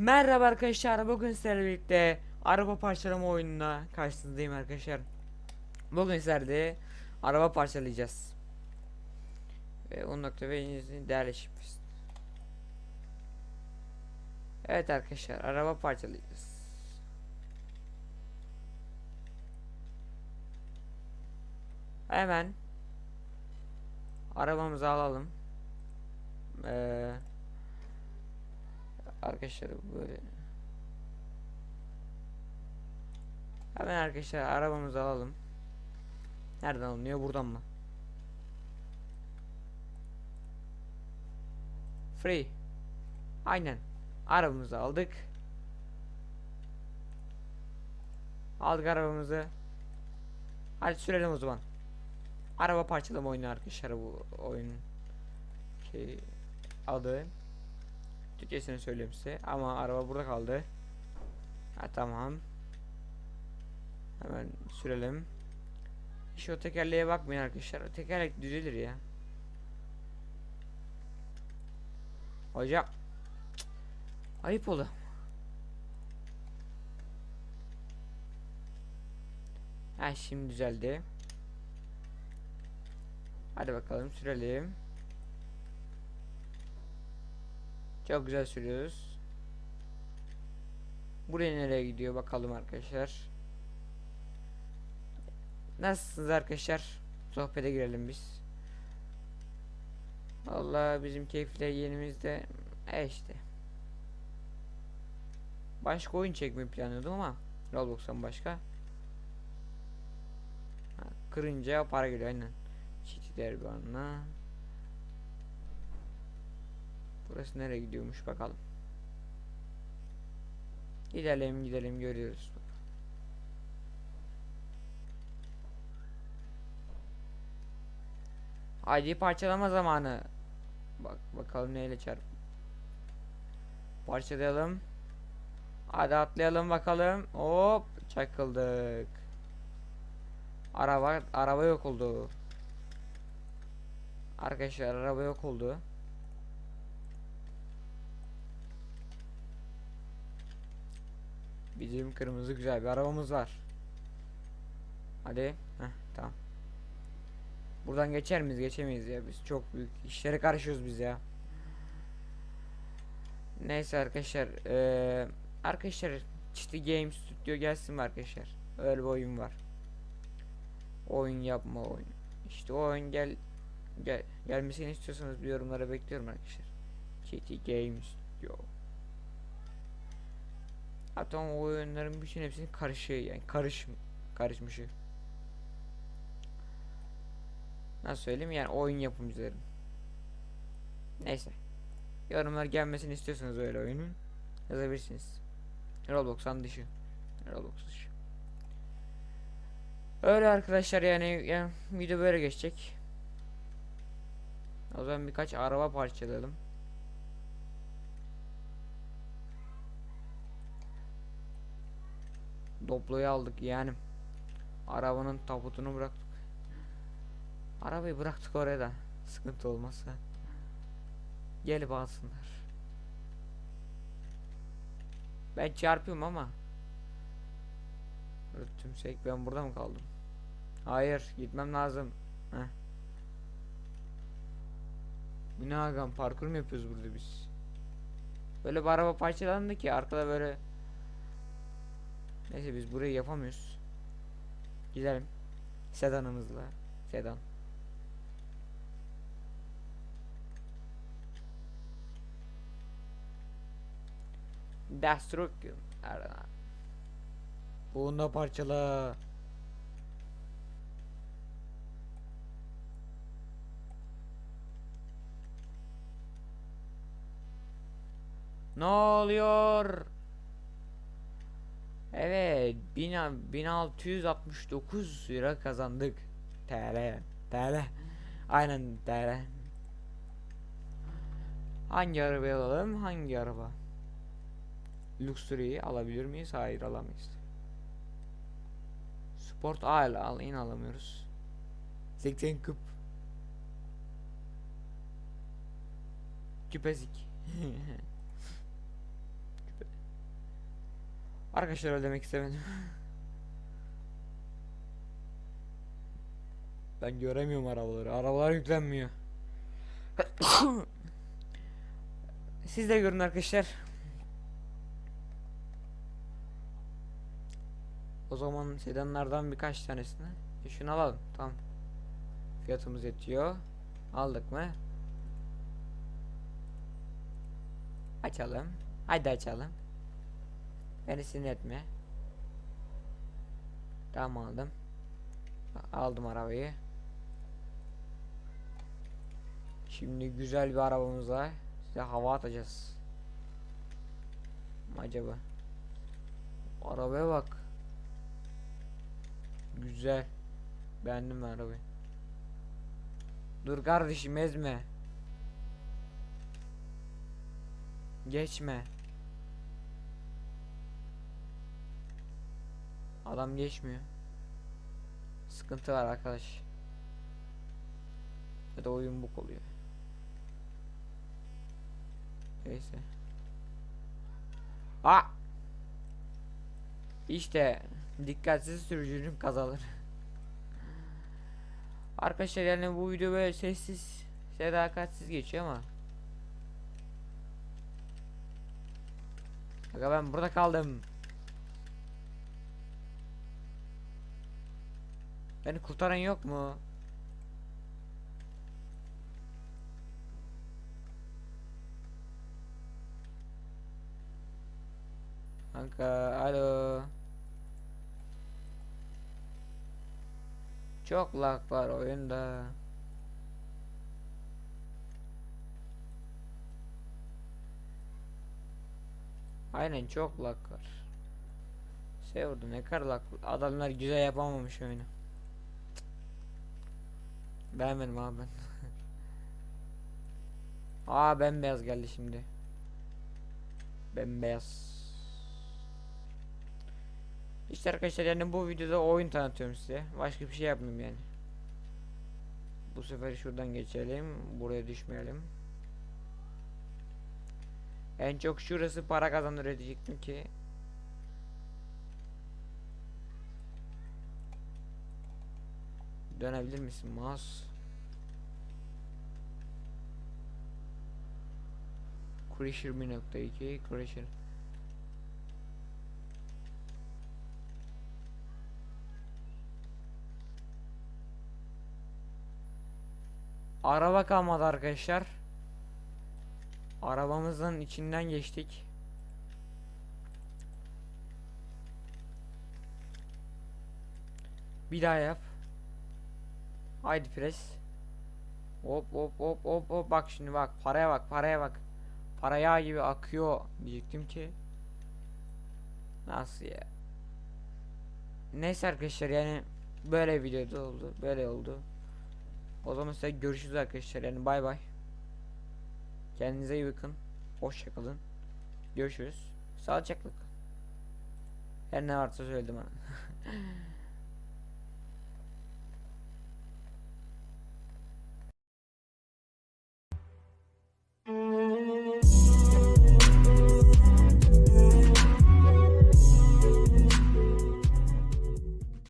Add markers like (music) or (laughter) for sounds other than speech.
Merhaba arkadaşlar bugün sizlerle birlikte araba parçalama oyununa karşınızdayım arkadaşlar. Bugün sizlerle araba parçalayacağız. Ve 10.5'in değerli şifresi Evet arkadaşlar araba parçalayacağız. Hemen Arabamızı alalım Arkadaşlar böyle. Hemen arkadaşlar arabamızı alalım. Nereden alınıyor? Buradan mı? Free. Aynen. Arabamızı aldık. Aldık arabamızı. Hadi sürelim o zaman. Araba parçalama oyunu arkadaşlar bu oyun. Şey adı Türkçesini söyleyeyim size ama araba burada kaldı. Ha tamam. Hemen sürelim. Şu tekerleğe bakmayın arkadaşlar. Tekerlek düzelir ya. Hocam. Ayıp oldu. Ha şimdi düzeldi. Hadi bakalım sürelim. Çok güzel sürüyoruz. Buraya nereye gidiyor bakalım arkadaşlar. Nasılsınız arkadaşlar? Sohbete girelim biz. Vallahi bizim keyifle yenimizde e işte. Başka oyun çekmeyi planlıyordum ama Roblox'tan başka. Ha, kırınca para geliyor aynen. Çiti derbi anla. Burası nereye gidiyormuş bakalım. Gidelim gidelim görüyoruz. Haydi parçalama zamanı. Bak bakalım neyle çarp. Parçalayalım. Hadi atlayalım bakalım. Hop çakıldık. Araba araba yok oldu. Arkadaşlar araba yok oldu. Bizim kırmızı güzel bir arabamız var. Hadi. Heh, tamam. Buradan geçer miyiz? Geçemeyiz ya. Biz çok büyük işlere karışıyoruz biz ya. Neyse arkadaşlar. Eee arkadaşlar Çiti Games Studio gelsin mi arkadaşlar? Öyle bir oyun var. Oyun yapma oyun. İşte oyun gel gel gelmesini istiyorsanız bir yorumlara bekliyorum arkadaşlar. Çiti Games Studio. Hatta o oyunların bütün hepsinin karışığı yani karışım karışmışı. Nasıl söyleyeyim yani oyun yapımcıların. Neyse. Yorumlar gelmesini istiyorsanız öyle oyunun yazabilirsiniz. Roblox'tan dışı. Roblox dışı. Öyle arkadaşlar yani, yani video böyle geçecek. O zaman birkaç araba parçalayalım. Doblo'yu aldık yani. Arabanın tabutunu bıraktık. Arabayı bıraktık oraya da. Sıkıntı olmazsa. Gelip alsınlar. Ben çarpıyorum ama. Tümsek ben burada mı kaldım? Hayır gitmem lazım. Heh. Bu ne agam parkur mu yapıyoruz burada biz? Böyle bir araba parçalandı ki arkada böyle Neyse biz burayı yapamıyoruz. Gidelim. Sedanımızla. Sedan. Destruction. Bunda parçala. Ne oluyor? Evet, 1000 1669 lira kazandık. TL, TL. Aynen TL. Hangi arabayı alalım? Hangi araba? Luxury'yi alabilir miyiz? Hayır alamayız. Sport al, al yine alamıyoruz. 80 küp. Küpesik. (laughs) Arkadaşlar öyle demek istemedim. ben göremiyorum arabaları. Arabalar yüklenmiyor. (coughs) Siz de görün arkadaşlar. O zaman sedanlardan birkaç tanesini e, şunu alalım. Tamam. Fiyatımız yetiyor. Aldık mı? Açalım. Haydi açalım. Beni sinir etme. Tamam aldım. Aldım arabayı. Şimdi güzel bir arabamız var. Size hava atacağız. Acaba. Arabaya bak. Güzel. Beğendim ben arabayı. Dur kardeşim ezme. Geçme. Adam geçmiyor. Sıkıntı var arkadaş. Ya da oyun buk oluyor. Neyse. A. İşte dikkatsiz sürücünün kazaları. Arkadaşlar yani bu video böyle sessiz, sadakatsiz geçiyor ama. Aga ben burada kaldım. Beni kurtaran yok mu? Kanka alo. Çok lag var oyunda. Aynen çok lag var. Sevurdu ne kadar lag adamlar güzel yapamamış oyunu. Beğenmedim abi ben. (laughs) Aa bembeyaz geldi şimdi. Bembeyaz. İşte arkadaşlar yani bu videoda oyun tanıtıyorum size. Başka bir şey yapmıyorum yani. Bu sefer şuradan geçelim. Buraya düşmeyelim. En çok şurası para kazanır diyecektim ki. Dönebilir misin mouse? Crusher 1.2 Crusher Araba kalmadı arkadaşlar. Arabamızın içinden geçtik. Bir daha yap. Haydi pres. Hop hop hop hop hop bak şimdi bak paraya bak paraya bak. Para yağ gibi akıyor diyecektim ki. Nasıl ya? Neyse arkadaşlar yani böyle videoda oldu. Böyle oldu. O zaman size görüşürüz arkadaşlar yani bay bay. Kendinize iyi bakın. Hoşça kalın. Görüşürüz. Sağlıcakla. Her ne varsa söyledim bana. (laughs)